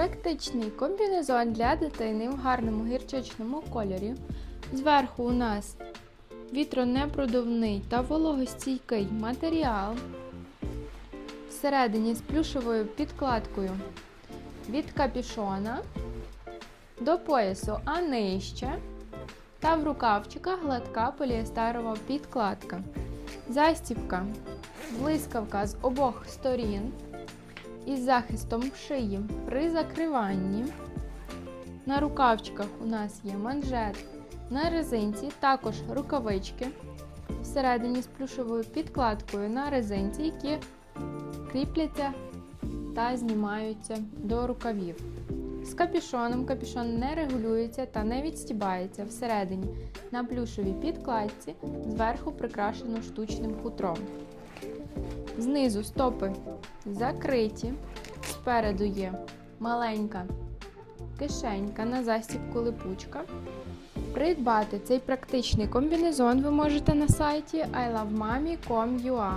Практичний комбінезон для дитини в гарному гірчичному кольорі. Зверху у нас вітронепродувний та вологостійкий матеріал. Всередині з плюшевою підкладкою від капішона до поясу, а нижче. Та в рукавчиках гладка поліестерова підкладка. Застібка, блискавка з обох сторін із захистом шиї при закриванні. На рукавчиках у нас є манжет на резинці, також рукавички всередині з плюшевою підкладкою на резинці, які кріпляться та знімаються до рукавів. З капюшоном капюшон не регулюється та не відстібається всередині на плюшевій підкладці, зверху прикрашено штучним хутром. Знизу стопи закриті, спереду є маленька кишенька на застібку липучка. Придбати цей практичний комбінезон ви можете на сайті ilovemami.com.ua